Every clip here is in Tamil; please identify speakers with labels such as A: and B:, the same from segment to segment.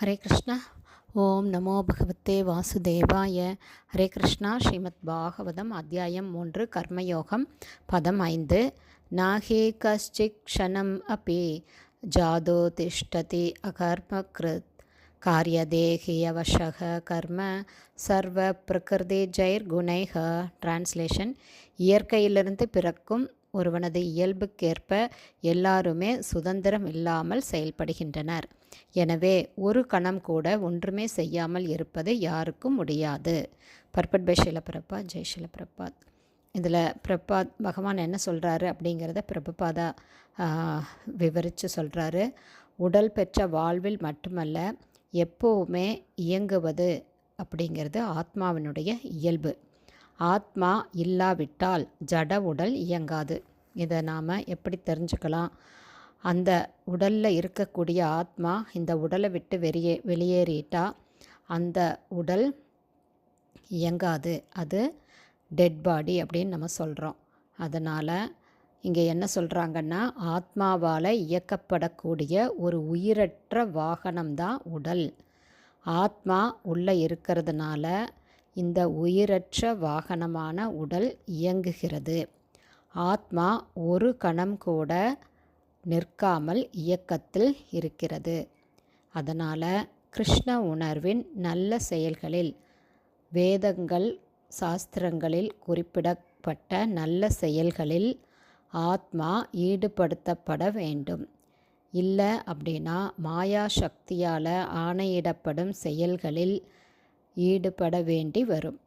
A: ஹரே கிருஷ்ணா. ஓம் நமோ பகவத்தே வாசுதேவாய. ஹரே கிருஷ்ணா ஸ்ரீமத் பாகவதம் அத்தியாயம் மூன்று கர்மயோகம் பதம் ஐந்து. நாகே கஷ்டிக் க்ஷணம் அப்பி ஜாதோ திஷ்டதி அகர்மக்ருத். காரியதேகியவசக கர்ம சர்வ பிரகிருதி ஜெயர் குணைக டிரான்ஸ்லேஷன் இயற்கையிலிருந்து பிறக்கும் ஒருவனது இயல்புக்கேற்ப எல்லாருமே சுதந்திரம் இல்லாமல் செயல்படுகின்றனர். எனவே ஒரு கணம் கூட ஒன்றுமே செய்யாமல் இருப்பது யாருக்கும் முடியாது. பர்பட் பை ஷிலபிரபாத் ஜெய் ஷிலபிரபாத் இதில் பிரபாத் பகவான் என்ன சொல்கிறாரு அப்படிங்கிறத பிரபுபாதா விவரித்து சொல்கிறாரு உடல் பெற்ற வாழ்வில் மட்டுமல்ல எப்போவுமே இயங்குவது அப்படிங்கிறது ஆத்மாவினுடைய இயல்பு. ஆத்மா இல்லாவிட்டால் ஜட உடல் இயங்காது. இதை நாம் எப்படி தெரிஞ்சுக்கலாம்? அந்த உடலில் இருக்கக்கூடிய ஆத்மா இந்த உடலை விட்டு வெளியே வெளியேறிட்டா அந்த உடல் இயங்காது. அது டெட் பாடி அப்படின்னு நம்ம சொல்கிறோம் அதனால் இங்கே என்ன சொல்கிறாங்கன்னா ஆத்மாவால் இயக்கப்படக்கூடிய ஒரு உயிரற்ற வாகனம்தான் உடல். ஆத்மா உள்ளே இருக்கிறதுனால இந்த உயிரற்ற வாகனமான உடல் இயங்குகிறது. ஆத்மா ஒரு கணம் கூட நிற்காமல் இயக்கத்தில் இருக்கிறது. அதனால் கிருஷ்ண உணர்வின் நல்ல செயல்களில் வேதங்கள் சாஸ்திரங்களில் குறிப்பிடப்பட்ட நல்ல செயல்களில் ஆத்மா ஈடுபடுத்தப்பட வேண்டும். இல்லை அப்படின்னா மாயா சக்தியால் ஆணையிடப்படும் செயல்களில் ஈடுபட வேண்டி வரும்.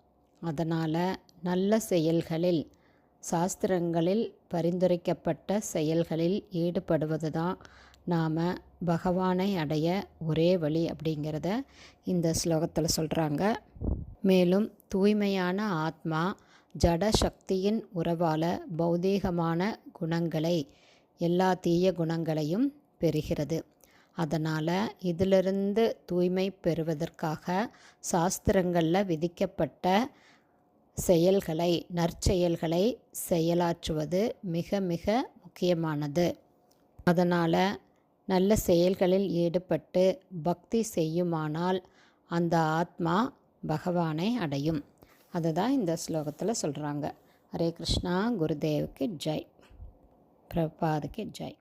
A: அதனால் நல்ல செயல்களில் சாஸ்திரங்களில் பரிந்துரைக்கப்பட்ட செயல்களில் ஈடுபடுவது தான் நாம் பகவானை அடைய ஒரே வழி அப்படிங்கிறத இந்த ஸ்லோகத்தில் சொல்கிறாங்க மேலும் தூய்மையான ஆத்மா ஜட சக்தியின் உறவால் பௌதீகமான குணங்களை எல்லா தீய குணங்களையும் பெறுகிறது. அதனால் இதிலிருந்து தூய்மை பெறுவதற்காக சாஸ்திரங்களில் விதிக்கப்பட்ட செயல்களை நற்செயல்களை செயலாற்றுவது மிக மிக முக்கியமானது. அதனால் நல்ல செயல்களில் ஈடுபட்டு பக்தி செய்யுமானால் அந்த ஆத்மா பகவானை அடையும். அதுதான் இந்த ஸ்லோகத்தில் சொல்கிறாங்க ஹரே கிருஷ்ணா குருதேவுக்கு ஜெய். பிரபாதுக்கு ஜெய்.